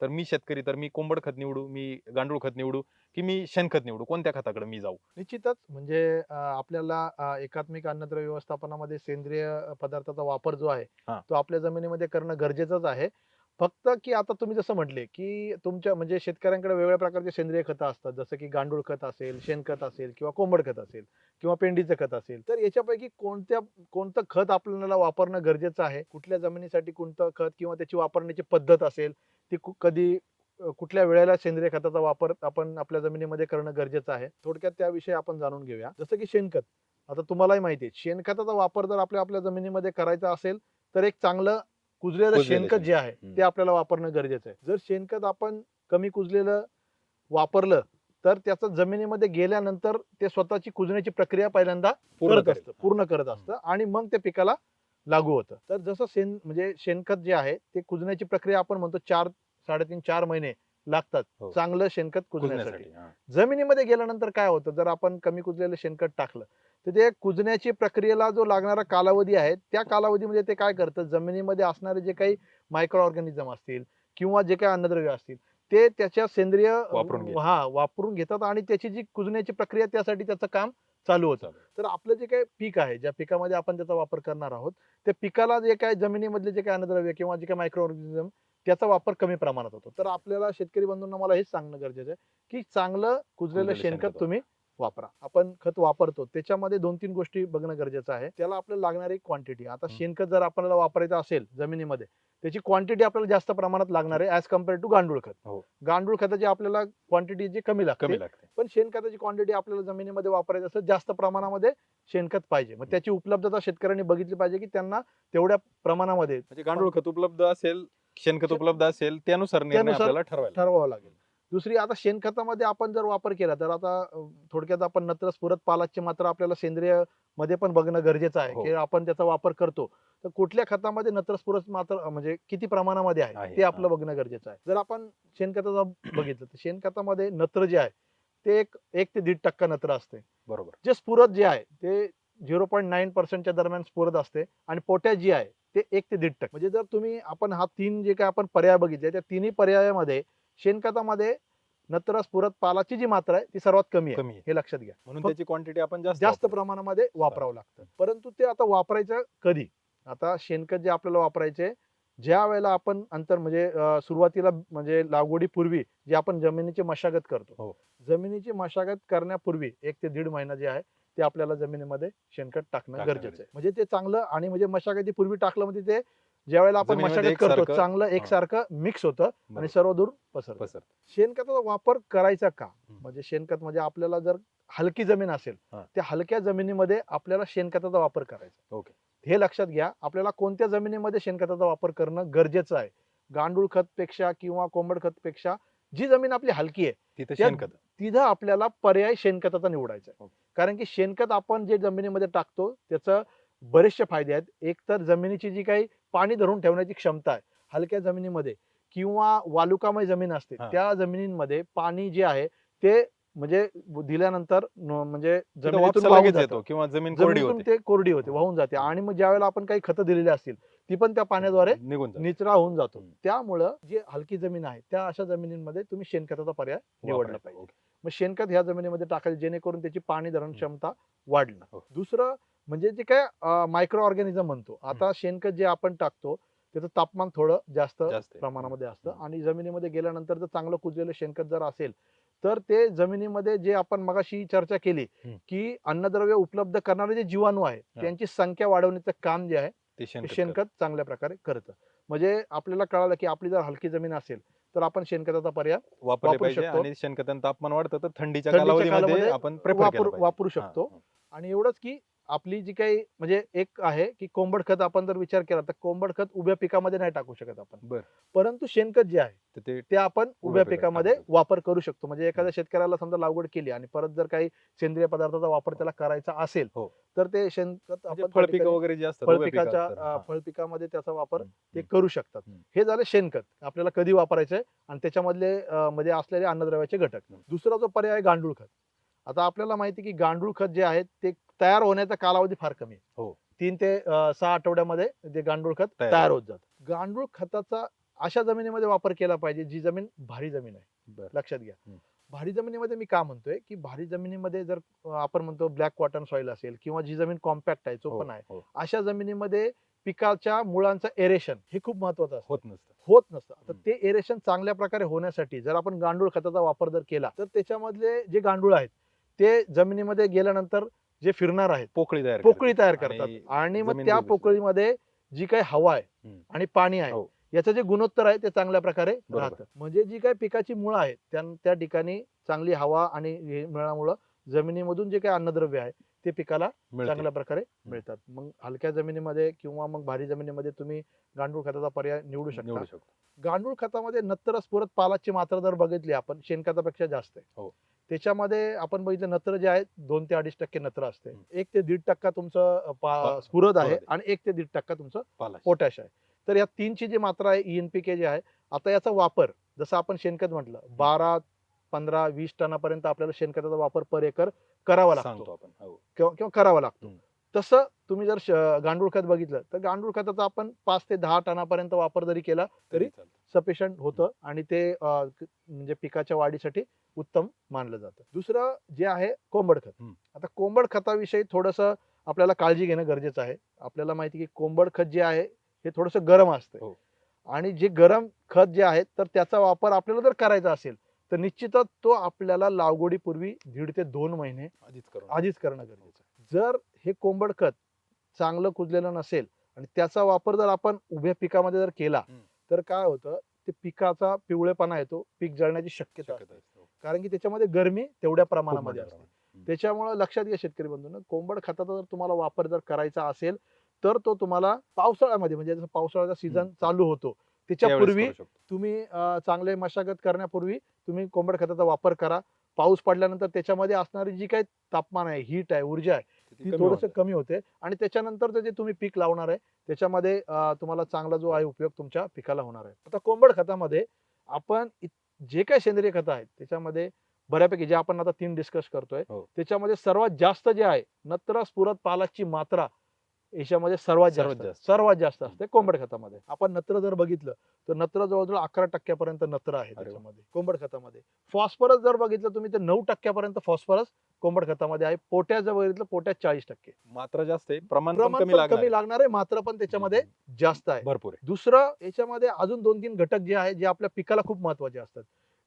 तर मी शेतकरी तर मी कोंबड खत निवडू मी गांडूळ खत निवडू की मी शेणखत निवडू कोणत्या खताकडे मी जाऊ? निश्चितच. म्हणजे आपल्याला एकात्मिक अन्नद्रव्य व्यवस्थापनामध्ये सेंद्रिय पदार्थाचा वापर जो आहे. तो आपल्या जमिनीमध्ये करणं गरजेचंच आहे. फक्त की आता तुम्ही जसं म्हटले की तुमच्या म्हणजे शेतकऱ्यांकडे वेगवेगळ्या प्रकारचे सेंद्रिय खतं असतात जसं की गांडूळ खत असेल शेणखत असेल किंवा कोंबड खत असेल किंवा पेंडीचं खत असेल तर याच्यापैकी कोणत्या कोणतं खत आपल्याला वापरणं गरजेचं आहे? कुठल्या जमिनीसाठी कोणतं खत किंवा त्याची वापरण्याची पद्धत असेल ती कु- कधी कुठल्या वेळेला सेंद्रिय खताचा वापर आपण आपल्या जमिनीमध्ये करणं गरजेचं आहे? थोडक्यात त्याविषयी आपण जाणून घेऊया. जसं की शेणखत. आता तुम्हालाही माहिती आहे शेणखताचा वापर जर आपल्या आपल्या जमिनीमध्ये करायचा असेल तर एक चांगलं कुजलेलं कुजलेलं शेणखत जे आहे हम्म. ते आपल्याला वापरणं गरजेचं आहे जर शेणखत आपण कमी कुजलेलं वापरलं तर त्याचं जमिनीमध्ये गेल्यानंतर ते स्वतःची कुजण्याची प्रक्रिया पहिल्यांदा पूर्ण करत. असतं पूर्ण करत असतं आणि मग ते पिकाला लागू होतं तर जसं शेण म्हणजे शेणखत जे आहे ते कुजण्याची प्रक्रिया आपण म्हणतो चार साडेतीन चार महिने लागतात हो. चांगलं शेणखत कुजण्यासाठी कुजण्यासाठी हा. जमिनीमध्ये गेल्यानंतर काय होतं जर आपण कमी कुजलेलं शेणखत टाकलं तर ते कुजण्याची प्रक्रियेला जो लागणारा कालावधी आहे त्या कालावधीमध्ये ते काय करतं जमिनीमध्ये असणारे जे काही मायक्रो ऑर्गॅनिझम असतील किंवा जे काही अन्नद्रव्य असतील ते त्याच्या सेंद्रिय वापरून. हा वापरून घेतात आणि त्याची जी कुजण्याची प्रक्रिया त्यासाठी त्याचं काम चालू होतं. तर आपलं जे काही पीक आहे ज्या पिकामध्ये आपण त्याचा वापर करणार आहोत त्या पिकाला जे काही जमिनीमधले जे काही अन्नद्रव्य किंवा जे काही मायक्रो ऑर्गॅनिझम त्याचा वापर कमी प्रमाणात होतो तर आपल्याला शेतकरी बंधूंना मला हेच सांगणं गरजेचं आहे की चांगलं कुजलेलं शेणखत तुम्ही वापरा. आपण खत वापरतो त्याच्यामध्ये दोन तीन गोष्टी बघणं गरजेचं आहे. त्याला आपल्याला लागणारी क्वांटिटी आता. शेणखत जर आपल्याला वापरायचं असेल जमिनीमध्ये त्याची क्वांटिटी आपल्याला जास्त प्रमाणात लागणार आहे ऍज कंपेअर टू गांडूळ खत. हो. गांडूळ खताची आपल्याला क्वांटिटी जी कमी लागते कमी लागते. पण शेणखताची क्वांटिटी आपल्याला जमिनीमध्ये वापरायची असेल जास्त प्रमाणामध्ये शेणखत पाहिजे. मग त्याची उपलब्धता शेतकऱ्यांनी बघितली पाहिजे की त्यांना तेवढ्या प्रमाणामध्ये म्हणजे गांडूळ खत उपलब्ध असेल शेणखत उपलब्ध असेल त्यानुसार ठरवावं लागेल. दुसरी आता शेणखतामध्ये आपण जर वापर केला तर आता थोडक्यात आपण नत्र स्फुरत पालाची मात्रा आपल्याला सेंद्रियमध्ये पण बघणं गरजेचं आहे हो. की आपण त्याचा वापर करतो. तर कुठल्या खतामध्ये नत्र स्फुरत मात्र म्हणजे किती प्रमाणामध्ये आहे ते आपलं. बघणं गरजेचं आहे. जर आपण शेणखताचा बघितलं तर शेणखतामध्ये नत्र जे आहे ते एक एक ते दीड टक्का नत्र असते. बरोबर. जे स्फुरत जे आहे ते झिरो पॉईंट नाईन पर्सेंटच्या दरम्यान स्फुरत असते आणि पोटॅश जी आहे ते एक ते दीड टक्के. म्हणजे जर तुम्ही आपण हा तीन जे काय आपण पर्याय बघितले त्या तिन्ही पर्यायामध्ये शेणखतामध्ये नत्र स्फुरत पालाची जी मात्रा आहे ती सर्वात कमी आहे. कमी आहे. हे लक्षात घ्या. म्हणून त्याची क्वांटिटी आपण जास्त. प्रमाणामध्ये वापरावं लागतं. परंतु ते आता वापरायचं कधी? आता शेणखत जे आपल्याला वापरायचे ज्या वेळेला आपण अंतर म्हणजे अं, सुरुवातीला म्हणजे लागवडीपूर्वी जे आपण जमिनीची मशागत करतो. हो. जमिनीची मशागत करण्यापूर्वी एक ते दीड महिना जे आहे ते आपल्याला जमिनीमध्ये शेणखत टाकणं टाकणं गरजेचं आहे. म्हणजे ते चांगलं आणि म्हणजे मशागतीपूर्वी टाकलं म्हणजे ते ज्या वेळेला आपण जमिनीमध्ये मशागत करतो एकसारखं- चांगलं. एकसारखं मिक्स होतं आणि. सर्व दूर पसरतं पसरतं. शेणखताचा वापर करायचा का. म्हणजे शेणखत म्हणजे आपल्याला जर हलकी जमीन असेल हा. त्या हलक्या जमिनीमध्ये आपल्याला शेणखताचा वापर करायचा ओके. हे लक्षात घ्या आपल्याला कोणत्या जमिनीमध्ये शेणखताचा वापर करणं गरजेचं आहे गांडूळ खत पेक्षा किंवा कोंबड खत पेक्षा जी जमीन आपली हलकी आहे तिथं त्या- शेणखत तिथं आपल्याला पर्याय शेणखताचा निवडायचा आहे. कारण की शेणखत आपण जे जमिनीमध्ये टाकतो त्याचं बरेचसे फायदे आहेत एक तर जमिनीची जी काही पाणी धरून ठेवण्याची क्षमता आहे हलक्या जमिनीमध्ये किंवा वालुकामय जमीन असते. त्या जमिनींमध्ये पाणी जे आहे ते म्हणजे दिल्यानंतर म्हणजे जमिनीतून किंवा जमीन ते कोरडी होते वाहून जाते आणि मग ज्यावेळेला आपण काही खतं दिलेली असतील ती पण त्या पाण्याद्वारे निघून. निचरा होऊन जातो. त्यामुळं जी हलकी जमीन आहे त्या अशा जमिनींमध्ये तुम्ही शेणखताचा पर्याय निवडला. पाहिजे. मग शेणखत ह्या जमिनीमध्ये टाकायचे जेणेकरून त्याची पाणी धरण क्षमता वाढणं हो. दुसरं म्हणजे जे काय मायक्रो ऑर्गॅनिझम म्हणतो आता शेणखत जे आपण टाकतो त्याचं तापमान थोडं जास्त. प्रमाणामध्ये असतं. आणि जमिनीमध्ये गेल्यानंतर जर चांगलं कुजलेलं शेणखत जर असेल तर ते जमिनीमध्ये जे आपण मगाशी चर्चा केली. की अन्नद्रव्य उपलब्ध करणारे जे जीवाणू आहे. त्यांची संख्या वाढवण्याचं काम जे आहे ते शेणखत चांगल्या प्रकारे करतं म्हणजे आपल्याला कळालं की आपली जर हलकी जमीन असेल तर आपण शेणखताचा पर्याय वापरू शकतो. आणि शेणखतानं तापमान वाढतं तर थंडीच्या कालावधीमध्ये आपण वापरू शकतो. आणि एवढंच की आपली जी काही म्हणजे एक आहे की कोंबड खत आपण जर विचार केला तर कोंबड खत उभ्या पिकामध्ये नाही टाकू शकत आपण. परंतु शेणखत जे आहे ते ते आपण उभ्या पिकामध्ये. वापर करू शकतो म्हणजे एखाद्या शेतकऱ्याला समजा लागवड केली आणि परत जर काही सेंद्रिय पदार्थाचा वापर त्याला करायचा असेल हो. तर ते शेणखत म्हणजे आपण फळपिकं वगैरे जे असतात फळपिकाच्या. फळपिकामध्ये त्याचा वापर ते. करू शकतात. हे झालं शेणखत आपल्याला कधी वापरायचंय आणि त्याच्यामधले मध्ये असलेले अन्नद्रव्याचे घटक. दुसरा जो पर्याय गांडूळ खत आता आपल्याला माहिती की गांडूळ खत जे आहे ते तयार होण्याचा कालावधी फार कमी आहे हो. तीन ते सहा आठवड्यामध्ये ते गांडूळ खत तयार होत जातं गांडूळ खताचा अशा जमिनीमध्ये वापर केला पाहिजे जी जमीन भारी जमीन आहे. लक्षात घ्या. भारी जमिनीमध्ये मी का म्हणतोय की भारी जमिनीमध्ये जर आपण म्हणतो ब्लॅक कॉटन सॉइल असेल किंवा जी जमीन कॉम्पॅक्ट आहे हो, चोपण आहे हो. अशा जमिनीमध्ये पिकाच्या मुळांचं एरेशन हे खूप महत्वाचं होत नसतं होत नसतं तर. ते एरेशन चांगल्या प्रकारे होण्यासाठी जर आपण गांडूळ खताचा वापर जर केला तर त्याच्यामधले जे गांडूळ आहेत ते जमिनीमध्ये गेल्यानंतर जे फिरणार आहेत पोकळी तयार पोकळी तयार करतात आणि मग त्या. पोकळीमध्ये जी काही हवा आहे. आणि पाणी आहे हो. याचं जे गुणोत्तर आहे ते चांगल्या प्रकारे. राहतं म्हणजे जी काही पिकाची मुळं आहेत त्या त्या ठिकाणी चांगली हवा आणि मिळाल्यामुळं जमिनीमधून जे काही अन्नद्रव्य आहे ते पिकाला. चांगल्या प्रकारे मिळतात मग हलक्या जमिनीमध्ये किंवा मग भारी जमिनीमध्ये तुम्ही गांडूळ खताचा पर्याय निवडू शकता गांडूळ खतामध्ये नत्र स्फुरत पालाची मात्रा जर बघितली आपण शेणखतापेक्षा जास्त आहे हो. त्याच्यामध्ये आपण बघितलं नत्र जे आहे दोन ते अडीच टक्के नत्र असते. एक ते दीड टक्का तुमचं स्फुरद आहे आणि एक ते दीड टक्का तुमचं पोटॅश आहे. तर या तीनची जी मात्रा आहे एनपीके जे आहे आता याचा वापर जसं आपण शेणखत म्हटलं बारा पंधरा वीस टनापर्यंत आपल्याला शेणखताचा वापर पर एकर करावा लागतो. आपण हो. किंवा किंवा करावा लागतो. तसं तुम्ही जर गांडूळ खत बघितलं तर गांडूळ खताचा आपण पाच ते दहा टनापर्यंत वापर जरी केला तरी सफिशियंट होतं आणि ते म्हणजे पिकाच्या वाढीसाठी उत्तम मानलं जातं दुसरं जे आहे कोंबड खत. आता कोंबड खताविषयी थोडस आपल्याला काळजी घेणं गरजेचं आहे आपल्याला माहिती की कोंबड खत जे आहे हे थोडस गरम असतं हो. आणि जे गरम खत जे आहे तर त्याचा वापर आपल्याला जर करायचा असेल तर निश्चितच तो आपल्याला लागवडीपूर्वी दीड ते दोन महिने आधीच करून आधीच करणं गरजेचं जर हे कोंबड खत चांगलं कुजलेलं नसेल आणि त्याचा वापर जर आपण उभ्या पिकामध्ये जर केला. तर काय होतं ते पिकाचा पिवळेपणा येतो पीक जळण्याची शक्यता असते. हो. कारण की त्याच्यामध्ये गरमी तेवढ्या प्रमाणामध्ये मोठ्या असते. त्याच्यामुळे लक्षात घ्या शेतकरी बंधूंनो कोंबड खताचा जर तुम्हाला वापर जर करायचा असेल तर तो तुम्हाला पावसाळ्यामध्ये म्हणजे जसं पावसाळ्याचा सीझन. चालू होतो त्याच्यापूर्वी. तुम्ही चांगले मशागत करण्यापूर्वी तुम्ही कोंबड खताचा वापर करा पाऊस पडल्यानंतर त्याच्यामध्ये असणारी जी काही तापमान आहे हीट आहे ऊर्जा आहे ती थोडस कमी होते आणि त्याच्यानंतर जे तुम्ही पीक लावणार आहे त्याच्यामध्ये तुम्हाला चांगला जो आहे उपयोग तुमच्या पिकाला होणार आहे आता कोंबड खतामध्ये आपण जे काही सेंद्रिय खत आहेत त्याच्यामध्ये बऱ्यापैकी जे आपण आता तीन डिस्कस करतोय हो. त्याच्यामध्ये सर्वात जास्त जे आहे नत्र स्फुरत पालाची मात्रा याच्यामध्ये सर्वात जास्त. सर्वात जास्त असते कोंबड खतामध्ये आपण नत्र जर बघितलं तर नत्र जवळजवळ अकरा टक्क्यापर्यंत नत्र आहे. त्याच्यामध्ये कोंबड खतामध्ये फॉस्फरस जर बघितलं तुम्ही तर नऊ टक्क्यापर्यंत फॉस्फरस कोंबड खतामध्ये आहे. जर बघितलं पोटॅश चाळीस टक्के. मात्रा जास्त आहे. प्रमाण पण प्रमाण कमी पण लागणार कमी आहे. लागणार आहे. मात्र पण त्याच्यामध्ये जास्त आहे. भरपूर आहे. दुसरं याच्यामध्ये अजून दोन तीन घटक जे आहे जे आपल्या पिकाला खूप महत्त्वाचे असतात.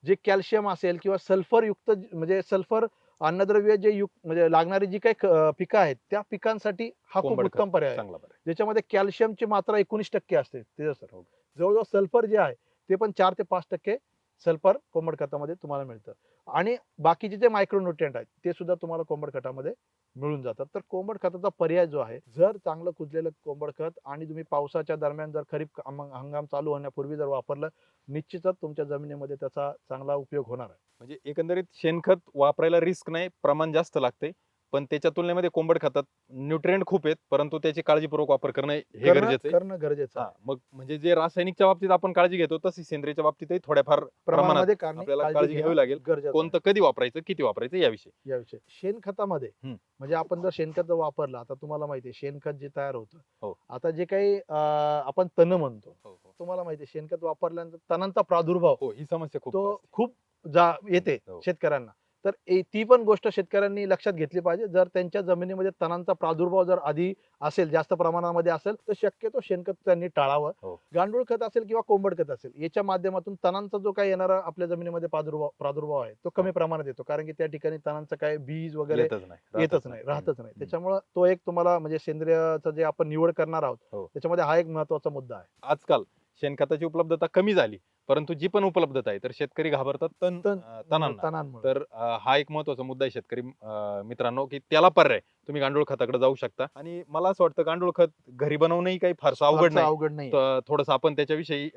जे कॅल्शियम असेल किंवा सल्फर युक्त ज- म्हणजे सल्फर अन्नद्रव्य जे युक्त म्हणजे लागणारी जी काही क- अं, पिकं आहेत त्या पिकांसाठी हा खूप कोंबड खत. उत्तम पर्याय आहे. चांगला. ज्याच्यामध्ये कॅल्शियमची मात्रा एकोणीस टक्के असते. हो. जवळजवळ सल्फर जे आहे ते पण चार ते पाच टक्के सल्फर कोंबड खतामध्ये तुम्हाला मिळतं. आणि बाकीचे जे मायक्रोन्युट्रियंट आहेत ते सुद्धा तुम्हाला कोंबड खतामध्ये मिळून जातात. तर कोंबड खताचा पर्याय जो आहे जर चांगलं कुजलेलं कोंबड खत आणि तुम्ही पावसाच्या दरम्यान जर खरीप हंगाम चालू होण्यापूर्वी जर वापरलं निश्चितच तुमच्या जमिनीमध्ये त्याचा चांगला उपयोग होणार आहे. म्हणजे एकंदरीत शेणखत वापरायला रिस्क नाही प्रमाण जास्त लागते पण त्याच्या तुलनेमध्ये कोंबड खतात न्यूट्रिएंट खूप आहेत परंतु त्याची काळजीपूर्वक वापर करणं हे करणं- गरजेचं आहे करणं गरजेचं हा, आहे मग म्हणजे जे रासायनिकच्या बाबतीत आपण काळजी घेतो तशी सेंद्रियच्या बाबतीतही थोड्याफार प्रमाणात प्रमाणामध्ये कारण आपल्याला काळजी घ्यावी लागेल गरजेचं आहे. कोणतं कधी वापरायचं किती वापरायचं याविषयी याविषयी शेणखतामध्ये हम्म. म्हणजे आपण जर शेणखत वापरलं आता तुम्हाला माहिती आहे शेणखत जे तयार हो. होतं आता जे काही अं, आपण तण म्हणतो तुम्हाला माहिती आहे शेणखत वापरल्यानंतर तणांचा प्रादुर्भाव हो ही समस्या खूप तो असते. खूप जा येते हो. शेतकऱ्यांना तर ए- ती पण गोष्ट शेतकऱ्यांनी लक्षात घेतली पाहिजे. जर त्यांच्या जमिनीमध्ये तणांचा प्रादुर्भाव जर आधी असेल जास्त प्रमाणामध्ये असेल तर शक्यतो शेणखत त्यांनी टाळावं. हो. गांडूळ खत असेल किंवा कोंबड खत असेल याच्या माध्यमातून तणांचा जो काही येणारा आपल्या जमिनीमध्ये प्रादुर्भाव प्रादुर्भाव आहे तो कमी हो. प्रमाणात येतो. कारण की त्या ठिकाणी तणांचं काय बीज वगैरे येतच नाही येतच नाही. राहतच नाही. त्याच्यामुळे तो एक तुम्हाला म्हणजे सेंद्रियचं जे आपण निवड करणार आहोत हो. त्याच्यामध्ये हा एक महत्त्वाचा मुद्दा आहे. आजकाल शेणखताची उपलब्धता कमी झाली. परंतु जी पण उपलब्धता आहे तर शेतकरी घाबरतात तण तणांना. तणांमुळे. तर अं, हा एक महत्त्वाचा मुद्दा आहे शेतकरी अं, मित्रांनो की त्याला पर्याय. तुम्ही गांडूळ खताकडे जाऊ शकता. आणि मला असं वाटतं गांडूळ खत घरी बनवणंही काही फारसं अवघड नाही. अवघड नाही. थोडस आपण त्याच्याविषयी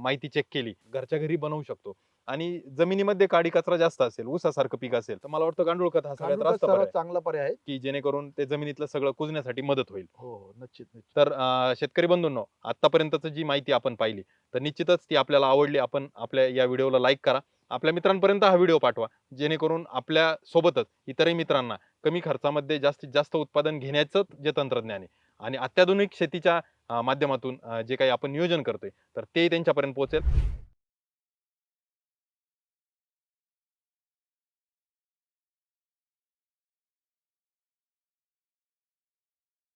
माहिती चेक केली. घरच्या घरी बनवू शकतो. आणि जमिनीमध्ये काडी कचरा जास्त असेल ऊसासारखं पीक असेल तर मला वाटतं गांडूळ खत हा सगळ्यात चांगला पर्याय आहे. की जेणेकरून ते जमिनीतलं सगळं कुजण्यासाठी मदत होईल. हो हो. निश्चित तर शेतकरी बंधूंनो आतापर्यंतच जी माहिती आपण पाहिली तर निश्चितच ती आपल्याला आवडली. आपण आपल्या या व्हिडिओला लाईक करा. आपल्या मित्रांपर्यंत हा व्हिडिओ पाठवा. जेणेकरून आपल्या सोबतच इतरही मित्रांना कमी खर्चामध्ये जास्तीत जास्त उत्पादन घेण्याचं जे तंत्रज्ञान आहे. आणि अत्याधुनिक शेतीच्या माध्यमातून जे काही आपण नियोजन करतोय तर ते त्यांच्यापर्यंत पोहोचेल.